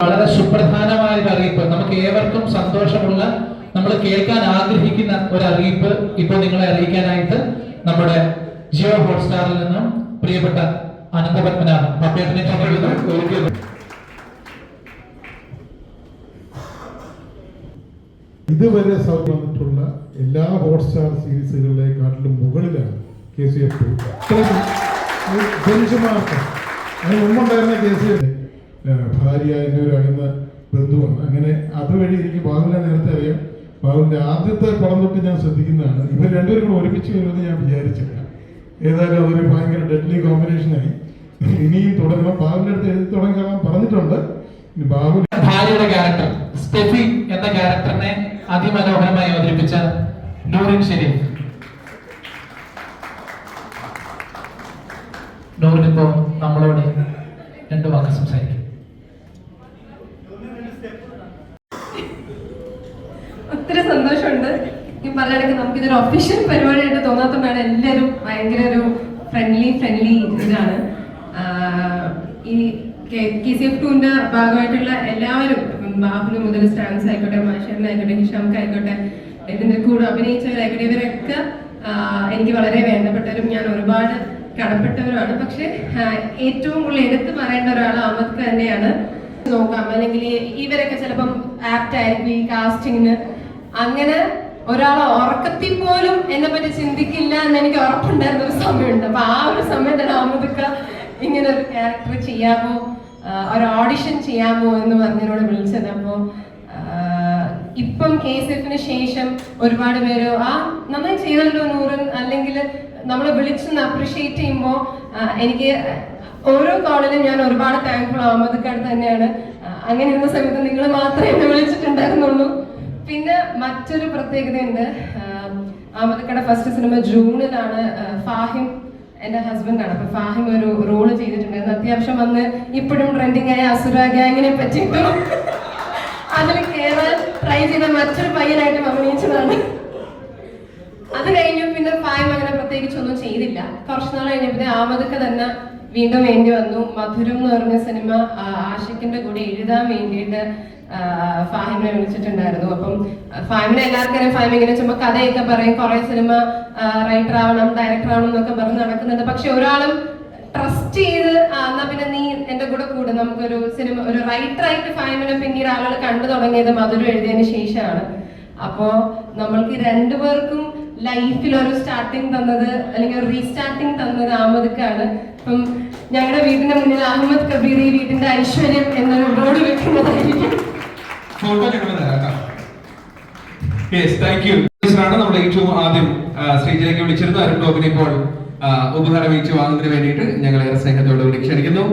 വളരെ സുപ്രധാനമായ ഒരു അറിയിപ്പ്. നമുക്ക് ഏവർക്കും സന്തോഷമുള്ള നമ്മൾ കേൾക്കാൻ ആഗ്രഹിക്കുന്ന ഒരു അറിയിപ്പ് ഇപ്പോൾ നിങ്ങളെ അറിയിക്കാനായിട്ട് നമ്മുടെ ജിയോ ഹോട്ട്സ്റ്റാറിൽ നിന്നും പ്രിയപ്പെട്ട അനന്തപത്മനാഭൻ പപ്പേട്ടനെ ഇതുവരെ സൗകര്യമായിട്ടുള്ള എല്ലാ ഹോട്ട്സ്റ്റാർ സീരീസുകളിലേക്കാട്ടിലും മുകളിലാണ് K C F benchmark അതിന് മുമ്പുണ്ടായിരുന്ന കെ സി എഫ് ഭാര്യ എന്റെ ഒരു അകന്ന ബന്ധുവാണ്. അങ്ങനെ അതുവഴി എനിക്ക് ബാബുവിനെ നേരത്തെ അറിയാം. ബാബുവിന്റെ ആദ്യത്തെ പടം തൊട്ട് ഞാൻ ശ്രദ്ധിക്കുന്നതാണ്. ഇവർ രണ്ടുപേരും കൂടെ ഒരുമിച്ച് വരുമെന്ന് ഞാൻ വിചാരിച്ചില്ല. ഏതായാലും അതൊരു ഭയങ്കര ഡെഡ്ലി കോമ്പിനേഷനായി ഇനിയും തുടങ്ങണം ബാബുവിന്റെ അടുത്ത് എഴുതി തുടങ്ങാൻ പറഞ്ഞിട്ടുണ്ട്. ബാബു ഭാര്യയുടെ ക്യാരക്ടർ സ്റ്റെഫി എന്ന ക്യാരക്ടറിനെ അതിമനോഹരമായി അവതരിപ്പിച്ച നൂറിൻ ഷെരീഫ്. നൂറിനിപ്പോ നമ്മളോട് രണ്ട് വാക്ക് സംസാരിക്കും. ഒത്തിരി സന്തോഷമുണ്ട്. ഈ പറഞ്ഞിടയ്ക്ക് നമുക്കിതൊരു ഒഫീഷ്യൽ പരിപാടിയായിട്ട് തോന്നാത്തതാണ് എല്ലാവരും ഭയങ്കര ഒരു ഫ്രണ്ട്ലി ഫ്രണ്ട്ലി ഇതാണ് ഈ കെ സി എഫ് ടുവിന്റെ ഭാഗമായിട്ടുള്ള എല്ലാവരും ബാബുന് മുതൽ സ്റ്റാൻസ് ആയിക്കോട്ടെ മാഷറിനായിക്കോട്ടെ ഹിഷാംഖ് ആയിക്കോട്ടെ ഇതിന്റെ കൂടെ അഭിനയിച്ചവരായിക്കോട്ടെ ഇവരൊക്കെ എനിക്ക് വളരെ വേണ്ടപ്പെട്ടവരും ഞാൻ ഒരുപാട് കടപ്പെട്ടവരുമാണ് പക്ഷെ ഏറ്റവും കൂടുതൽ എടുത്തു പറയേണ്ട ഒരാൾ അഹമ്മദ് തന്നെയാണ്. നോക്കാം. അല്ലെങ്കിൽ ഇവരൊക്കെ ചിലപ്പം ആപ്റ്റ് ആയിരിക്കും ഈ കാസ്റ്റിങ്ങിന് അങ്ങനെ ഒരാളെ ഉറക്കത്തിൽ പോലും എന്നെ പറ്റി ചിന്തിക്കില്ല എന്ന് എനിക്ക് ഉറപ്പുണ്ടായിരുന്ന ഒരു സമയമുണ്ട്. അപ്പൊ ആ ഒരു സമയത്താണ് അമൃതക്ക ഇങ്ങനെ ഒരു ക്യാരക്ടർ ചെയ്യാമോ? ഒരു ഓഡിഷൻ ചെയ്യാമോ എന്ന് പറഞ്ഞതിനോട് വിളിച്ചത്. അപ്പോ ഇപ്പം കെ എസ് എഫിന് ശേഷം ഒരുപാട് പേര് ആ നന്നായി ചെയ്തല്ലോ നൂറൻ അല്ലെങ്കിൽ നമ്മളെ വിളിച്ചൊന്ന് അപ്രിഷിയേറ്റ് ചെയ്യുമ്പോൾ എനിക്ക് ഓരോ കോളിലും ഞാൻ ഒരുപാട് താങ്ക്ഫുൾ അഹമ്മദ്ക്കാട് തന്നെയാണ്. അങ്ങനെ ഇരുന്ന സമയത്ത് നിങ്ങൾ മാത്രമേ എന്നെ വിളിച്ചിട്ടുണ്ടായിരുന്നുള്ളൂ. പിന്നെ മറ്റൊരു പ്രത്യേകതയുണ്ട്. അഹമ്മദ്ക്കട ഫസ്റ്റ് സിനിമ ജൂണിലാണ് ഫാഹിം എന്റെ ഹസ്ബൻഡാണ് അപ്പൊ ഫാഹിം ഒരു റോൾ ചെയ്തിട്ടുണ്ടായിരുന്നു. അത്യാവശ്യം വന്ന് ഇപ്പോഴും ട്രെൻഡിങ് ആയ അസുര ഗ്യാങ്ങിനെ പറ്റിയിട്ടും അതിൽ ട്രൈ ചെയ്ത മറ്റൊരു പയ്യനായിട്ട് അഭിനയിച്ചതാണ് അത് കഴിഞ്ഞു പിന്നെ പ്രായം അങ്ങനെ പ്രത്യേകിച്ച് ഒന്നും ചെയ്തില്ല. കുറച്ചു നാൾ കഴിഞ്ഞപ്പോൾ ആമതൊക്കെ തന്നെ വീണ്ടും വേണ്ടി വന്നു. മധുരം എന്ന് പറഞ്ഞ സിനിമ ആഷിഖിന്റെ കൂടെ എഴുതാൻ വേണ്ടിയിട്ട് ഫാഹിമിനെ വിളിച്ചിട്ടുണ്ടായിരുന്നു. അപ്പം ഫാഹിമിനെ എല്ലാവർക്കും ഫാഹിം ഇങ്ങനെ ചുമ്മാ കഥയൊക്കെ പറയും. കുറെ സിനിമ റൈറ്റർ ആവണം ഡയറക്ടർ ആവണം എന്നൊക്കെ പറഞ്ഞ് നടക്കുന്നുണ്ട്. പക്ഷെ ഒരാളും ട്രസ്റ്റ് ചെയ്ത് എന്റെ കൂടെ കൂടെ നമുക്കൊരു സിനിമ ഒരു റൈറ്റർ ആയിട്ട് ഫാമിലി പിന്നീട് ആളുകൾ കണ്ടു തുടങ്ങിയത് മധുരം എഴുതിയതിന് ശേഷമാണ്. അപ്പോ നമ്മൾക്ക് രണ്ടുപേർക്കും ലൈഫിൽ ഒരു സ്റ്റാർട്ടിങ് തന്നത് അല്ലെങ്കിൽ ഒരു റീസ്റ്റാർട്ടിങ് തന്നത് അഹമ്മദ്ക്കാണ് ഇപ്പം ഞങ്ങളുടെ വീടിന്റെ മുന്നിൽ അഹമ്മദ് കബീർ ഈ വീടിന്റെ ഐശ്വര്യം എന്നൊരു ബോർഡ് വെക്കുന്നതായിരിക്കും. നമ്മൾ ഏറ്റവും ആദ്യം ശ്രീജയ്ക്ക് വിളിച്ചിരുന്നു അരുൺ ടോപ്പിനെ ഇപ്പോൾ ഉപഹാരം വീഴ്ച വാങ്ങുന്നതിന് വേണ്ടിയിട്ട് ഞങ്ങൾ ഏറെ സ്നേഹത്തോടുകൂടി ക്ഷണിക്കുന്നു.